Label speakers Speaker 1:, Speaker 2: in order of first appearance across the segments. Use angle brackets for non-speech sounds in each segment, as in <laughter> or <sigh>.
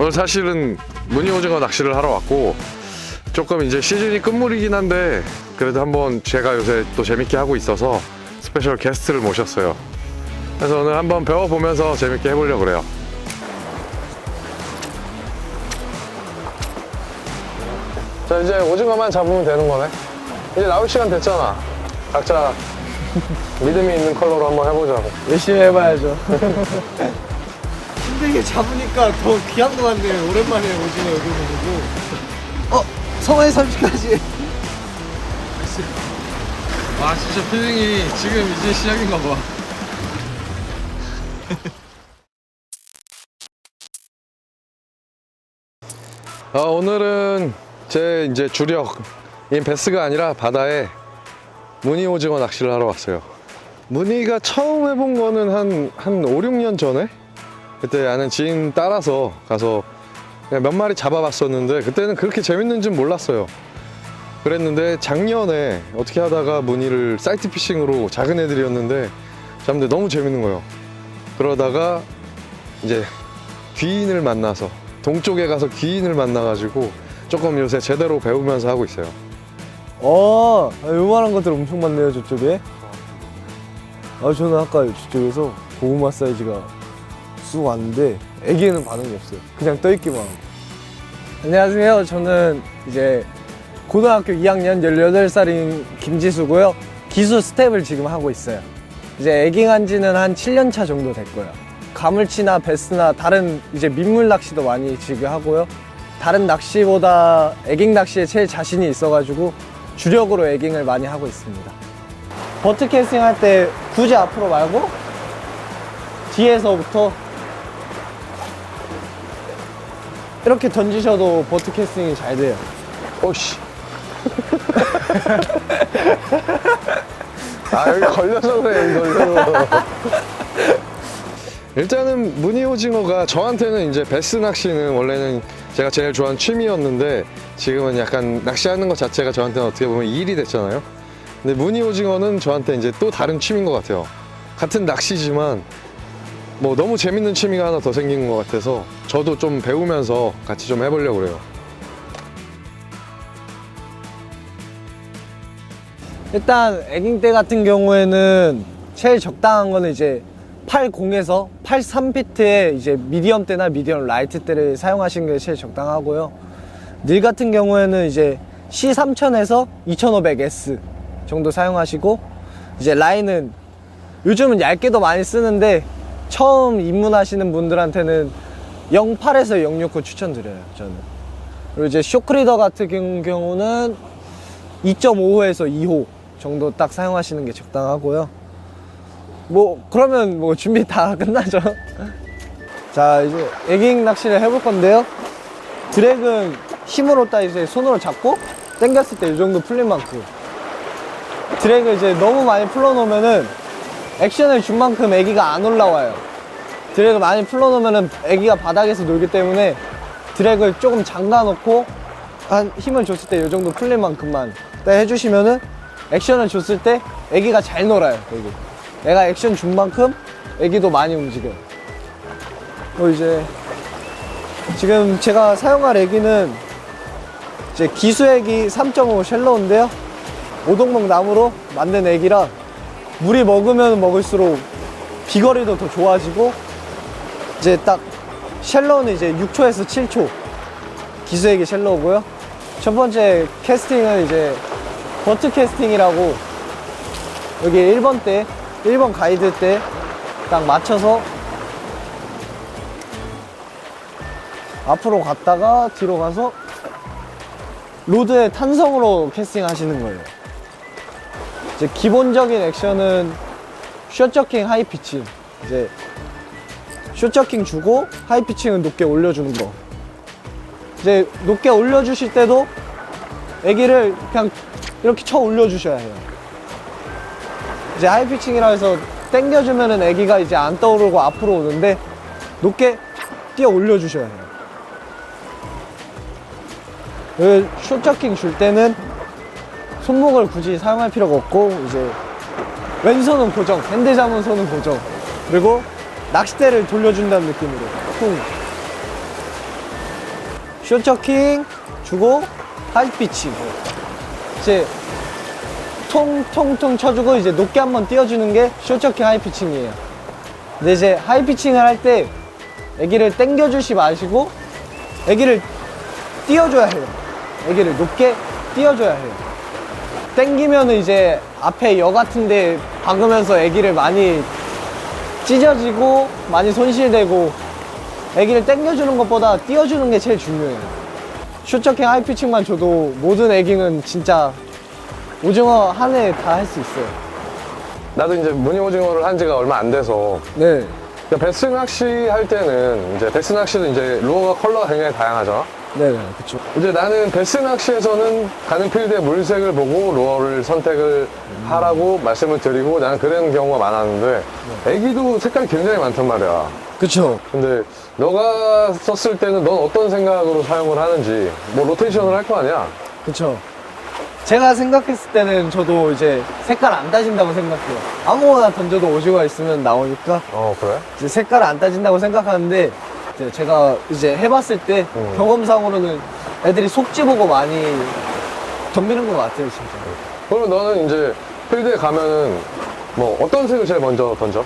Speaker 1: 오늘 사실은 무늬 오징어 낚시를 하러 왔고 조금 이제 시즌이 끝물이긴 한데 그래도 한번 제가 요새 또 재밌게 하고 있어서 스페셜 게스트를 모셨어요. 그래서 오늘 한번 배워보면서 재밌게 해보려고 그래요. 자 이제 오징어만 잡으면 되는 거네. 이제 나올 시간 됐잖아. 각자 <laughs> 믿음이 있는 컬러로 한번 해보자고.
Speaker 2: 열심히 해봐야죠. <laughs> 힘들게 잡으니까 더 귀한 것 같네요. 오랜만에 오징어 여기 보고. 어, 성화의 30까지.
Speaker 1: 와 진짜 필링이 지금 이제 시작인가 봐. <laughs> 아, 오늘은 제 이제 주력인 베스가 아니라 바다에 무늬 오징어 낚시를 하러 왔어요. 무늬가 처음 해본 거는 한, 한 5, 6년 전에? 그때 아는 지인 따라서 가서 그냥 몇 마리 잡아봤었는데 그때는 그렇게 재밌는 줄 몰랐어요. 그랬는데 작년에 어떻게 하다가 무늬를 사이트 피싱으로 작은 애들이었는데 잡는데 너무 재밌는 거예요. 그러다가 이제 귀인을 만나서 동쪽에 가서 귀인을 만나가지고 조금 요새 제대로 배우면서 하고 있어요.
Speaker 2: 어, 아, 요만한 것들 엄청 많네요, 저쪽에. 아, 저는 아까 저쪽에서 고구마 사이즈가 쑥 왔는데, 애기에는 반응이 없어요. 그냥 떠있기만 하고. 안녕하세요. 저는 이제 고등학교 2학년 18살인 김지수고요. 기수 스텝을 지금 하고 있어요. 이제 애깅한 지는 한 7년 차 정도 됐고요. 가물치나 베스나 다른 이제 민물 낚시도 많이 지금 하고요. 다른 낚시보다 애깅 낚시에 제일 자신이 있어가지고 주력으로 애깅을 많이 하고 있습니다. 버트 캐스팅 할 때 굳이 앞으로 말고 뒤에서부터 이렇게 던지셔도 버트 캐스팅이 잘 돼요.
Speaker 1: 오씨. <laughs> 아 여기 걸려서 그래 이걸로. <laughs> 일단은 무늬 오징어가 저한테는 이제 베스 낚시는 원래는 제가 제일 좋아하는 취미였는데 지금은 약간 낚시하는 것 자체가 저한테는 어떻게 보면 일이 됐잖아요. 근데 무늬 오징어는 저한테 이제 또 다른 취미인 것 같아요. 같은 낚시지만 뭐 너무 재밌는 취미가 하나 더 생긴 것 같아서 저도 좀 배우면서 같이 좀 해보려고 그래요.
Speaker 2: 일단 애깅 때 같은 경우에는 제일 적당한 거는 이제 80에서 83피트의 이제 미디엄 때나 미디엄 라이트 때를 사용하시는 게 제일 적당하고요. 닐 같은 경우에는 이제 C3000에서 2500S 정도 사용하시고 이제 라인은 요즘은 얇게도 많이 쓰는데 처음 입문하시는 분들한테는 08에서 069 추천드려요 저는 그리고 이제 쇼크리더 같은 경우는 2.5호에서 2호 정도 딱 사용하시는 게 적당하고요. 뭐 그러면 뭐 준비 다 <laughs> 끝나죠. 자 이제 애깅 낚시를 해볼 건데요. 드랙은 힘으로 딱 이제 손으로 잡고 당겼을 때 이 정도 풀린 만큼 드랙을 이제 너무 많이 풀어놓으면은 액션을 준 만큼 애기가 안 올라와요. 드랙을 많이 풀어놓으면은 애기가 바닥에서 놀기 때문에 드랙을 조금 잠가놓고 한 힘을 줬을 때 이 정도 풀린 만큼만 딱 해주시면은 액션을 줬을 때 애기가 잘 놀아요 여기. 내가 액션 준 만큼 애기도 많이 움직여요. 어 이제 지금 제가 사용할 애기는 이제 기수 애기 3.5 쉘로인데요. 오동목 나무로 만든 애기라 물이 먹으면 먹을수록 비거리도 더 좋아지고 이제 딱 쉘로는 이제 6초에서 7초 기수에게 쉘로우고요. 첫 번째 캐스팅은 이제 버트 캐스팅이라고 여기 1번 때, 1번 가이드 때 딱 맞춰서 앞으로 갔다가 뒤로 가서 로드의 탄성으로 캐스팅 하시는 거예요. 이제 기본적인 액션은 숏저킹 하이피칭. 이제 숏저킹 주고 하이피칭은 높게 올려주는 거. 이제 높게 올려주실 때도 애기를 그냥 이렇게 쳐 올려주셔야 해요. 이제 하이피칭이라 해서 당겨주면은 애기가 이제 안 떠오르고 앞으로 오는데 높게 뛰어 올려주셔야 해요. 그 숏저킹 줄 때는 손목을 굳이 사용할 필요가 없고 이제 왼손은 고정, 핸드 잡은 손은 고정. 그리고 낚싯대를 돌려준다는 느낌으로. 쿵. 쇼처킹 주고 하이피칭. 이제 통통통 쳐주고 이제 높게 한번 띄워주는 게 쇼처킹 하이피칭이에요. 근데 이제 하이피칭을 할 때 애기를 당겨주시 마시고 애기를 띄워줘야 해요. 애기를 높게 띄워줘야 해요 당기면은 이제 앞에 여 같은데 박으면서 애기를 많이 찢어지고 많이 손실되고 애기를 당겨주는 것보다 띄워주는 게 제일 중요해요. 슈처킹 하이피칭만 줘도 모든 애기는 진짜 오징어 한 해 다 할 수 있어요.
Speaker 1: 나도 이제 무늬 오징어를 한 지가 얼마 안 돼서
Speaker 2: 네.
Speaker 1: 그러니까 베스 낚시 할 때는 이제 베스 낚시도 이제 루어가 컬러가 굉장히 다양하잖아.
Speaker 2: 네네 그쵸
Speaker 1: 이제 나는 베스 낚시에서는 가는 필드의 물색을 보고 루어를 선택을 하라고 말씀을 드리고 나는 그런 경우가 많았는데 애기도 색깔이 굉장히 많단 말이야.
Speaker 2: 그쵸
Speaker 1: 근데 너가 썼을 때는 넌 어떤 생각으로 사용을 하는지 뭐 로테이션을 할 거 아니야?
Speaker 2: 그쵸 제가 생각했을 때는 저도 이제 색깔 안 따진다고 생각해요 아무거나 던져도 오징어가 있으면 나오니까
Speaker 1: 어 그래?
Speaker 2: 이제 색깔 안 따진다고 생각하는데 이제 제가 이제 해봤을 때
Speaker 1: 음.
Speaker 2: 경험상으로는 애들이 속지 보고 많이 덤비는 것 같아요 진짜
Speaker 1: 그러면 너는 이제 필드에 가면은 뭐 어떤 색을 제일 먼저 던져?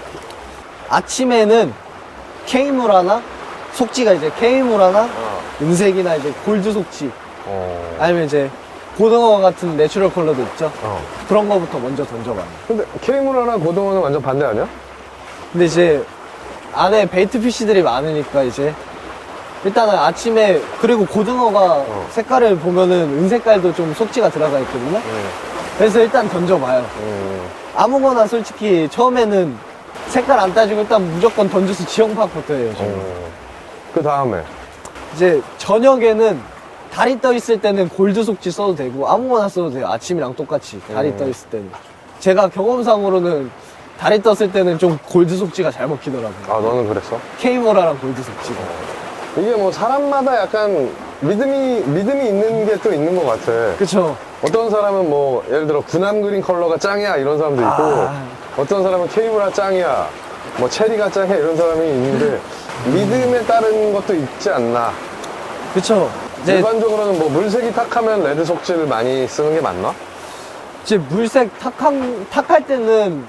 Speaker 2: 아침에는 케이무라나 속지가 이제 케이무라나 은색이나 이제 골드 속지
Speaker 1: 어.
Speaker 2: 아니면 이제 고등어 같은 내추럴 컬러도 있죠
Speaker 1: 어.
Speaker 2: 그런 거부터 먼저 던져봐요
Speaker 1: 근데 케이무라랑 고등어는 완전 반대 아니야?
Speaker 2: 근데 이제 안에 베이트 피쉬들이 많으니까 이제 일단은 아침에 그리고 고등어가
Speaker 1: 어.
Speaker 2: 색깔을 보면은 은색깔도 좀 속지가 들어가 있거든요
Speaker 1: 응.
Speaker 2: 그래서 일단 던져봐요
Speaker 1: 음.
Speaker 2: 아무거나 솔직히 처음에는 색깔 안 따지고 일단 무조건 던져서 지형 파악부터 해요 저는.
Speaker 1: 음. 그 다음에
Speaker 2: 이제 저녁에는 달이 떠 있을 때는 골드 속지 써도 되고 아무거나 써도 돼요 아침이랑 똑같이 달이
Speaker 1: 음.
Speaker 2: 떠 있을 때는 제가 경험상으로는 달이 떴을 때는 좀 골드 속지가 잘 먹히더라고요
Speaker 1: 아 너는 그랬어?
Speaker 2: 케이모라랑 골드 속지가
Speaker 1: 이게 뭐 사람마다 약간 믿음이 믿음이 있는 게 또 있는 것 같아.
Speaker 2: 그쵸
Speaker 1: 어떤 사람은 뭐 예를 들어 군함 그린 컬러가 짱이야 이런 사람도 있고
Speaker 2: 아.
Speaker 1: 어떤 사람은 케이무라 짱이야 뭐 체리가 짱이야 이런 사람이 있는데 믿음에 따른 것도 있지 않나.
Speaker 2: 그쵸 이제,
Speaker 1: 일반적으로는 뭐 물색이 탁하면 레드 속지를 많이 쓰는 게 맞나?
Speaker 2: 이제 물색 탁한, 탁할 때는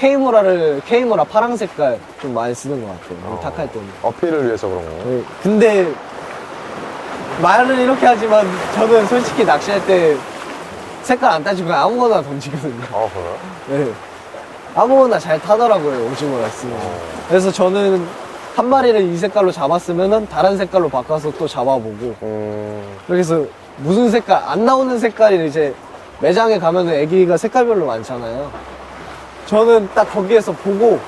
Speaker 2: 케이모라를 케이모라 파랑 색깔 좀 많이 쓰는 것 같아요
Speaker 1: 어.
Speaker 2: 탁할 때는
Speaker 1: 어필을 위해서 그런 거.
Speaker 2: 네, 근데 말은 이렇게 하지만 저는 솔직히 낚시할 때 색깔 안 따지고 그냥 아무거나 던지거든요.
Speaker 1: 어 그래?
Speaker 2: 네. 아무거나 잘 타더라고요, 오징어가 있으면.
Speaker 1: 어.
Speaker 2: 그래서 저는 한 마리를 이 색깔로 잡았으면은 다른 색깔로 바꿔서 또 잡아보고.
Speaker 1: 음.
Speaker 2: 그래서 무슨 색깔, 안 나오는 색깔이 이제 매장에 가면은 애기가 색깔별로 많잖아요. 저는 딱 거기에서 보고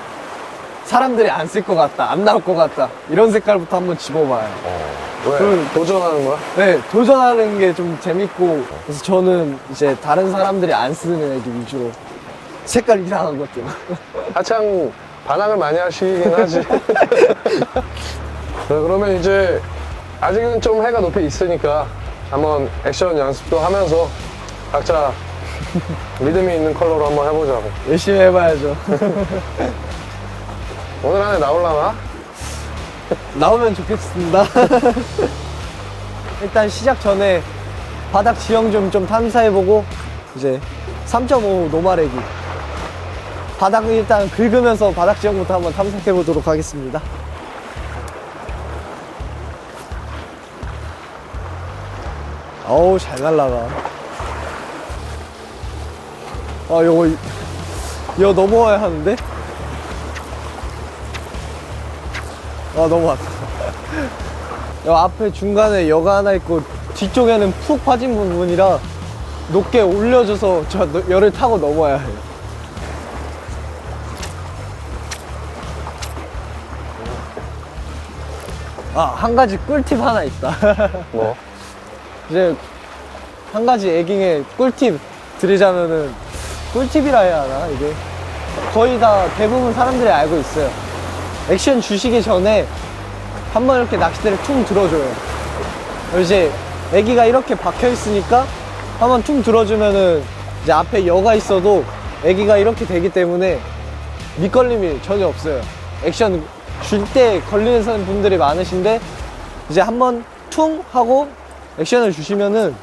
Speaker 2: 사람들이 안 쓸 것 같다, 안 나올 것 같다. 이런 색깔부터 한번 집어봐요.
Speaker 1: 어. 왜?
Speaker 2: 그럼-
Speaker 1: 도전하는 거야?
Speaker 2: 네, 도전하는 게 좀 재밌고, 그래서 저는 이제 다른 사람들이 안 쓰는 애들 위주로 색깔 이상한 것들. <laughs>
Speaker 1: 한창 반항을 많이 하시긴 하지. <laughs> 네, 그러면 이제 아직은 좀 해가 높이 있으니까 한번 액션 연습도 하면서 각자 믿음이 있는 컬러로 한번 해보자고.
Speaker 2: 열심히 해봐야죠. <laughs>
Speaker 1: 오늘 안에 나올라나?
Speaker 2: 나오면 좋겠습니다. <laughs> 일단 시작 전에 바닥 지형 좀, 좀 탐사해보고, 이제 3.5 노말애기. 바닥을 일단 긁으면서 바닥 지형부터 한번 탐색해보도록 하겠습니다. 어우, 잘 날라가. 아, 요거, 이- 이거 넘어와야 하는데? 아 넘어왔다 <laughs> 여 앞에 중간에 여가 하나 있고 뒤쪽에는 푹 빠진 부분이라 높게 올려줘서 저 너- 열을 타고 넘어야 해요 아 한 가지 꿀팁 하나 있다
Speaker 1: 뭐? <laughs>
Speaker 2: 이제 한 가지 에깅의 꿀팁 드리자면은 꿀팁이라 해야 하나 이게? 거의 다 대부분 사람들이 알고 있어요. 액션 주시기 전에 한번 이렇게 낚싯대를 퉁 들어줘요. 이제 애기가 이렇게 박혀 있으니까 한번 퉁 들어주면은 이제 앞에 여가 있어도 애기가 이렇게 되기 때문에 밑걸림이 전혀 없어요. 액션 줄 때 걸리는 분들이 많으신데 이제 한번 퉁 하고 액션을 주시면은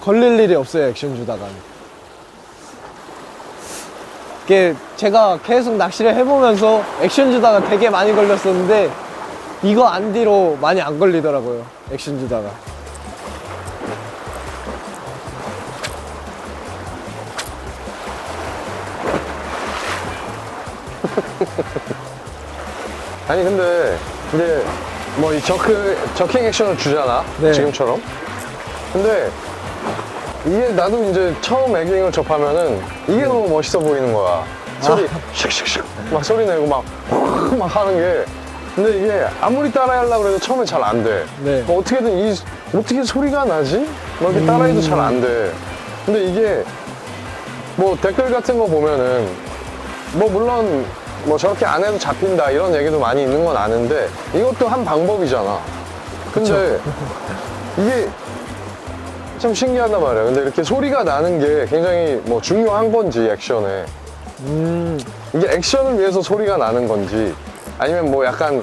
Speaker 2: 걸릴 일이 없어요 액션 주다가 이게 제가 계속 낚시를 해보면서 액션 주다가 되게 많이 걸렸었는데 이거 안 뒤로 많이 안 걸리더라고요 액션 주다가 <laughs>
Speaker 1: 아니 근데 이제 뭐 이 저크 저킹 액션을 주잖아
Speaker 2: 네.
Speaker 1: 지금처럼 근데 이게 나도 이제 처음 에깅을 접하면은 이게 너무 멋있어 보이는 거야 소리 슉슉슉 막 소리 내고 막, <laughs> 막 하는 게 근데 이게 아무리 따라 하려고 해도 처음에 잘 안 돼.
Speaker 2: 네.
Speaker 1: 뭐 어떻게든 이 어떻게 소리가 나지? 막 이렇게 따라해도 잘 안 돼. 근데 이게 뭐 댓글 같은 거 보면은 뭐 물론 뭐 저렇게 안 해도 잡힌다 이런 얘기도 많이 있는 건 아는데 이것도 한 방법이잖아. 근데 이게 참 신기하단 말이야. 근데 이렇게 소리가 나는 게 굉장히 뭐 중요한 건지 액션에
Speaker 2: 음
Speaker 1: 이게 액션을 위해서 소리가 나는 건지 아니면 뭐 약간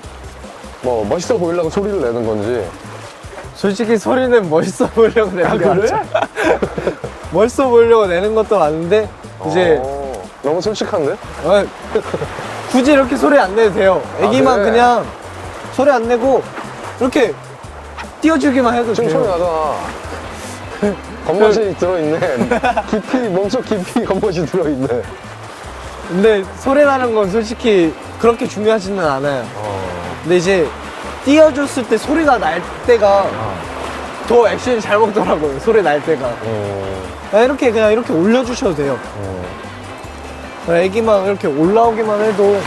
Speaker 1: 뭐 멋있어 보이려고 소리를 내는 건지
Speaker 2: 솔직히 소리는 멋있어 보이려고 내는
Speaker 1: 아,
Speaker 2: 게
Speaker 1: 그래?
Speaker 2: 맞죠 <laughs> 멋있어 보이려고 내는 것도 맞는데 이제
Speaker 1: 어, 너무 솔직한데?
Speaker 2: 어, 굳이 이렇게 소리 안 내도 돼요. 애기만
Speaker 1: 그래?
Speaker 2: 그냥 소리 안 내고 이렇게 띄워주기만 해도
Speaker 1: 지금
Speaker 2: 돼요.
Speaker 1: 소리 나잖아. 겉멋이 들어있네. <laughs> 깊이 몸속 깊이 겉멋이 들어있네.
Speaker 2: 근데 소리 나는 건 솔직히 그렇게 중요하지는 않아요.
Speaker 1: 어.
Speaker 2: 근데 이제 띄워줬을 때 소리가 날 때가 더 액션이 잘 먹더라고요. 소리 날 때가.
Speaker 1: 음,
Speaker 2: 그냥 이렇게 그냥 이렇게 올려주셔도 돼요.
Speaker 1: 음.
Speaker 2: 그냥 애기만 이렇게 올라오기만 해도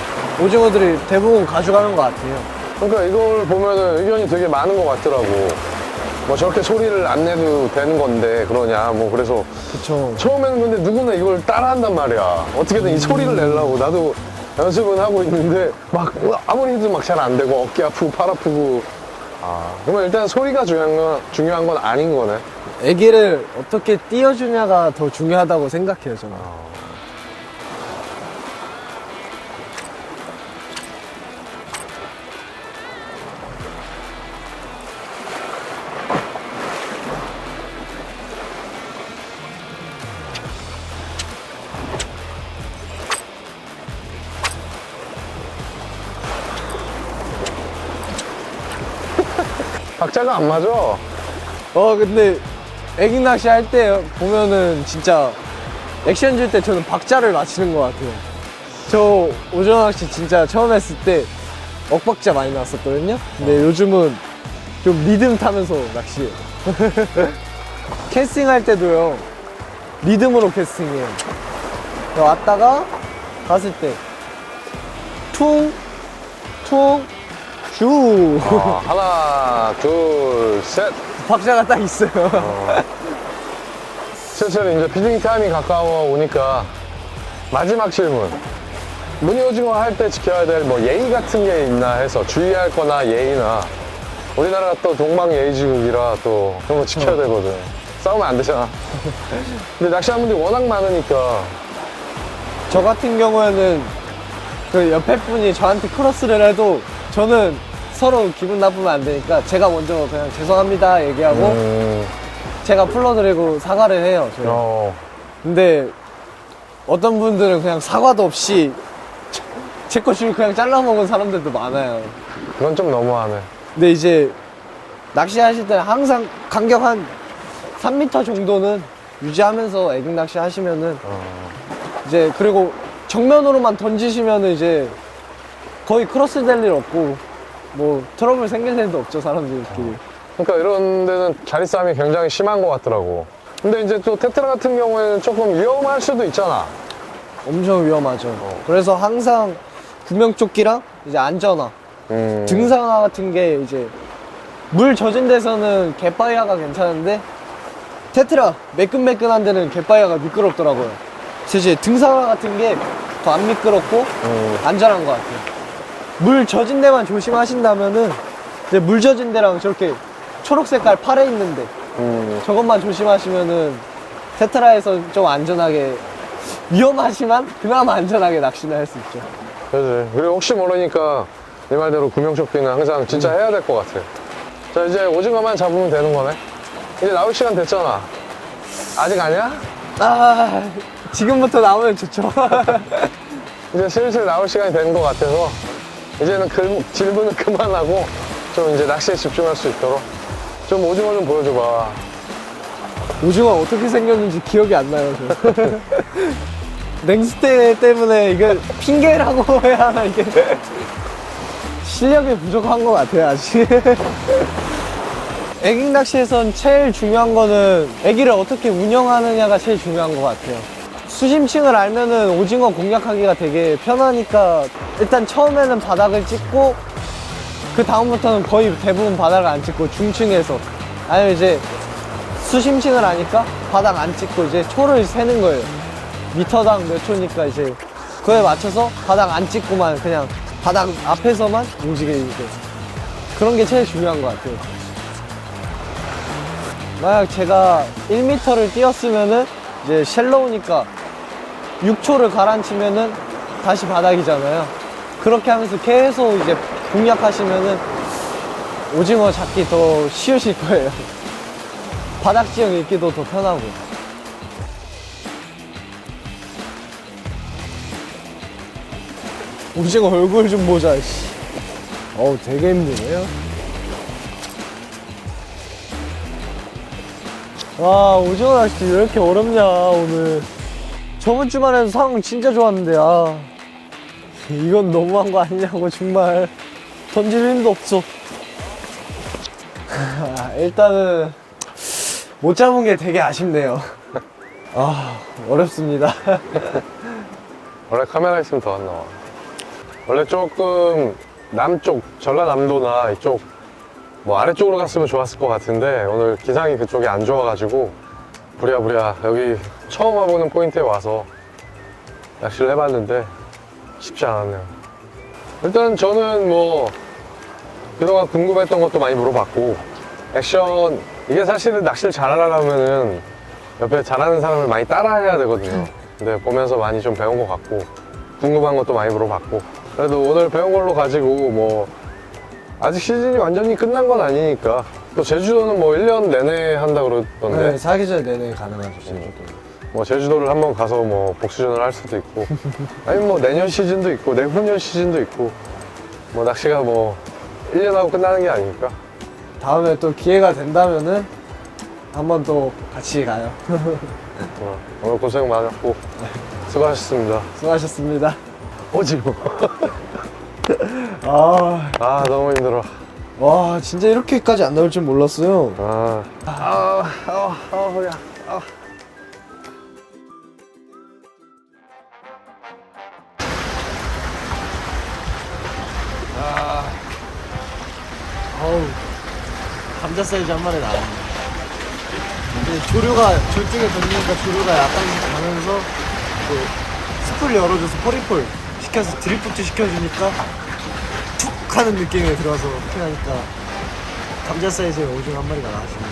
Speaker 2: 오징어들이 대부분 가져가는 것 같아요.
Speaker 1: 그러니까 이걸 보면은 의견이 되게 많은 것 같더라고. 뭐 저렇게 소리를 안 내도 되는 건데 그러냐. 뭐 그래서
Speaker 2: 그쵸.
Speaker 1: 처음에는 근데 누구나 이걸 따라한단 말이야. 어떻게든 이 소리를 내려고 나도 연습은 하고 있는데 막 아무리 해도 막 잘 안 되고 어깨 아프고 팔 아프고. 아 그러면 일단 소리가 중요한 건 중요한 건 아닌 거네.
Speaker 2: 애기를 어떻게 띄워주냐가 더 중요하다고 생각해요, 저는.
Speaker 1: 박자가 안 맞아.
Speaker 2: 어 근데 애기 낚시 할 때 보면은 진짜 액션 줄 때 저는 박자를 맞추는 것 같아요. 저 오징어 낚시 진짜 처음 했을 때 억박자 많이 났었거든요. 근데 요즘은 좀 리듬 타면서 낚시해요. <laughs> 캐스팅 할 때도요. 리듬으로 캐스팅해요. 왔다가 갔을 때 퉁, 퉁, 슈.
Speaker 1: 어, <laughs> 하나, 둘, 셋.
Speaker 2: 박자가 딱 있어요.
Speaker 1: 슬슬 이제 피딩 타임이 가까워 오니까 마지막 질문. 무늬 오징어 할 때 지켜야 될 뭐 예의 같은 게 있나 해서 주의할 거나 예의나 우리나라가 또 동방 예의지국이라 또 그런 거 지켜야 되거든. 싸우면 안 되잖아. 근데 낚시하는 분들이 워낙 많으니까
Speaker 2: 저 같은 경우에는 그 옆에 분이 저한테 크로스를 해도 저는 서로 기분 나쁘면 안 되니까 제가 먼저 그냥 죄송합니다 얘기하고
Speaker 1: 음,
Speaker 2: 제가 풀러드리고 사과를 해요. 저는.
Speaker 1: 어,
Speaker 2: 근데 어떤 분들은 그냥 사과도 없이 제거 줄 그냥 잘라먹은 사람들도 많아요.
Speaker 1: 그건 좀 너무하네.
Speaker 2: 근데 이제 낚시하실 때 항상 간격 한 3m 정도는 유지하면서 애기 낚시 하시면은
Speaker 1: 어,
Speaker 2: 이제 그리고 정면으로만 던지시면은 이제 거의 크로스 될 일 없고 뭐 트러블 생길 일도 없죠 사람들끼리.
Speaker 1: 그러니까 이런 데는 자리 싸움이 굉장히 심한 것 같더라고. 근데 이제 또 테트라 같은 경우에는 조금 위험할 수도 있잖아.
Speaker 2: 엄청 위험하죠. 그래서 항상 구명조끼랑 이제 안전화
Speaker 1: 음,
Speaker 2: 등산화 같은 게 이제 물 젖은 데서는 갯바위아가 괜찮은데 테트라 매끈매끈한 데는 갯바위아가 미끄럽더라고요. 이제 등산화 같은 게 더 안 미끄럽고
Speaker 1: 음,
Speaker 2: 안전한 것 같아요. 물 젖은 데만 조심하신다면은 이제 물 젖은 데랑 저렇게 초록 색깔 팔에 있는데
Speaker 1: 음.
Speaker 2: 저것만 조심하시면은 테트라에서 좀 안전하게 위험하지만 그나마 안전하게 낚시를 할 수 있죠.
Speaker 1: 그지. 그리고 혹시 모르니까 네 말대로 구명조끼는 항상 진짜 해야 될 것 같아. 자 이제 오징어만 잡으면 되는 거네 이제 나올 시간 됐잖아 아직 아니야?
Speaker 2: 아, 지금부터 나오면 좋죠. <laughs>
Speaker 1: 이제 슬슬 나올 시간이 되는 것 같아서 이제는 글, 질문은 그만하고 좀 이제 낚시에 집중할 수 있도록 좀 오징어 좀 보여줘봐
Speaker 2: 오징어 어떻게 생겼는지 기억이 안 나요, 저. <laughs> 냉스테 때문에 이게 핑계라고 <laughs> 해야 하나, 이게. 실력이 부족한 것 같아요, 아직. <laughs> 애기 낚시에선 제일 중요한 거는 애기를 어떻게 운영하느냐가 제일 중요한 것 같아요. 수심층을 알면은 오징어 공략하기가 되게 편하니까 일단 처음에는 바닥을 찍고 그 다음부터는 거의 대부분 바닥을 안 찍고 중층에서 아니면 이제 수심층을 아니까 바닥 안 찍고 이제 초를 세는 거예요. 미터당 몇 초니까 이제 그에 맞춰서 바닥 안 찍고만 그냥 바닥 앞에서만 움직이고 그런 게 제일 중요한 것 같아요. 만약 제가 1m를 뛰었으면은 이제 쉘로우니까 6초를 가라앉히면은 다시 바닥이잖아요. 그렇게 하면서 계속 이제 공략하시면은 오징어 잡기 더 쉬우실 거예요. <laughs> 바닥 지형 읽기도 더 편하고. 오징어 얼굴 좀 보자, 씨. 어우, 되게 힘드네요. 와, 오징어 낚시 왜 이렇게 어렵냐, 오늘. 저번 주만 해도 상황 진짜 좋았는데, 아. 이건 너무한 거 아니냐고, 정말. 던질 힘도 없어. 아, 일단은, 못 잡은 게 되게 아쉽네요. 아, 어렵습니다. <laughs>
Speaker 1: 원래 카메라 있으면 더 안 나와 원래 조금 남쪽 전라남도나 이쪽 뭐 아래쪽으로 갔으면 좋았을 것 같은데 오늘 기상이 그쪽이 안 좋아가지고 부랴부랴. 여기 처음 와보는 포인트에 와서 낚시를 해봤는데 쉽지 않았네요. 일단 저는 뭐 그동안 궁금했던 것도 많이 물어봤고 액션 이게 사실은 낚시를 잘하려면은 옆에 잘하는 사람을 많이 따라해야 되거든요. 근데 보면서 많이 좀 배운 것 같고 궁금한 것도 많이 물어봤고. 그래도 오늘 배운 걸로 가지고 뭐 아직 시즌이 완전히 끝난 건 아니니까 또 제주도는 뭐 1년 내내 한다 그러던데?
Speaker 2: 네, 사계절 내내 가능하죠, 제주도.
Speaker 1: 뭐 제주도를 한번 가서 뭐 복수전을 할 수도 있고. <laughs> 아니면 뭐 내년 시즌도 있고 내후년 시즌도 있고. 뭐 낚시가 뭐 1년 하고 끝나는 게 아니니까?
Speaker 2: 다음에 또 기회가 된다면은 한번 또 같이 가요.
Speaker 1: 어, 오늘 고생 많았고 수고하셨습니다.
Speaker 2: 수고하셨습니다.
Speaker 1: 오지고. <laughs>
Speaker 2: 아,
Speaker 1: 아 너무 힘들어
Speaker 2: 와, 진짜 이렇게까지 안 나올 줄 몰랐어요.
Speaker 1: 아, 아, 아, 아, 허리야. 아.
Speaker 2: 어우, 감자 사이즈 한 마리 나왔네. 근데 조류가, 저쪽에 던지니까 조류가 약간 가면서 그 스풀 열어줘서 포리폴 시켜서 드리프트 시켜주니까 툭 하는 느낌이 들어서 이렇게 하니까 감자 사이즈의 오징어 한 마리가 나왔습니다.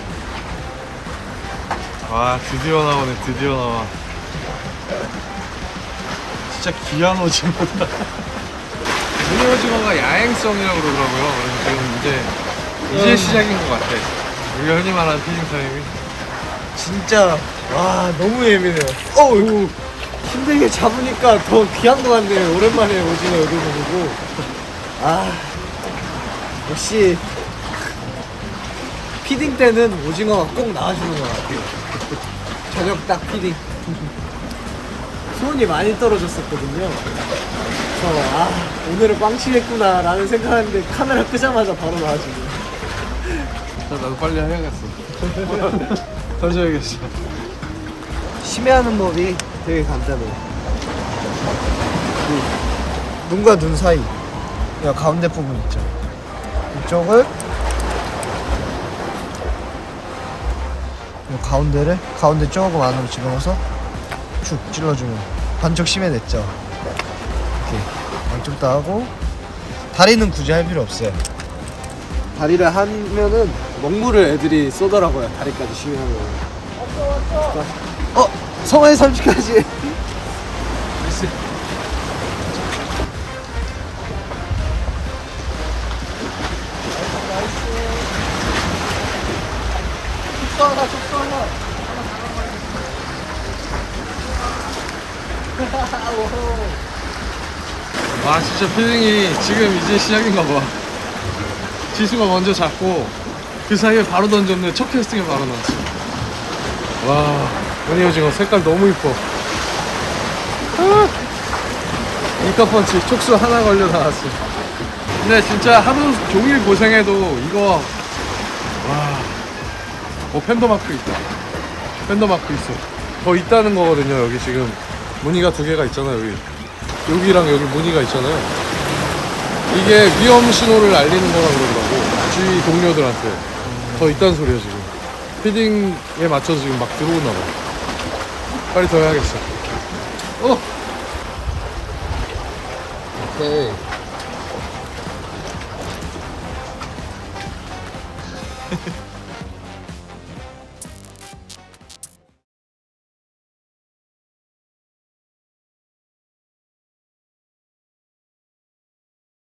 Speaker 3: 와 드디어 나오네 드디어 나와. 진짜 귀한 오징어다. 무늬 오징어가 야행성이라고 그러더라고요. 그래서 지금 이제 이제 시작인 것 같아. 우리가 흔히 말하는 피딩 타임이.
Speaker 2: 진짜 와 너무 예민해요. 어우 힘들게 잡으니까 더 귀한 것 같네요. 오랜만에 오징어 여기 보고. 아 역시 피딩 때는 오징어가 꼭 나와주는 것 같아요. 저녁 딱 피딩. 수온이 많이 떨어졌었거든요. 그래서 아 오늘은 꽝치겠구나 라는 생각하는데 카메라 끄자마자 바로 나와주고
Speaker 3: 나도 빨리 해야겠어 던져야겠어
Speaker 2: 심해하는 법이 되게 간단해요. 그 눈과 눈 사이, 여 가운데 부분 있죠. 이쪽을 이 가운데를 가운데 조금 안으로 집어넣어서 쭉 찔러주면 반쪽 심해냈죠. 이렇게 양쪽 다 하고 다리는 굳이 할 필요 없어요. 다리를 하면은 먹물을 애들이 쏘더라고요. 다리까지 심해하면. 어, 성화의 30까지. <laughs>
Speaker 1: 와 진짜 필링이 지금 이제 시작인가 봐. 지수가 먼저 잡고 그 사이에 바로 던졌는데 첫 캐스팅에 바로 나왔어. 와 무늬 오징어 색깔 너무 이뻐. 아, 이카 펀치 촉수 하나 걸려 나왔어. 근데 진짜 하루 종일 고생해도 이거 와. 어, 팬더 마크 있다. 팬더 마크 있어. 더 있다는 거거든요 여기 지금 무늬가 두 개가 있잖아 여기 여기랑 여기 무늬가 있잖아요. 이게 위험 신호를 알리는 거라 그러더라고. 주위 동료들한테. 더 있다는 소리야, 지금. 피딩에 맞춰서 지금 막 들어오나 봐. 빨리 더 해야겠어. 어! 오케이.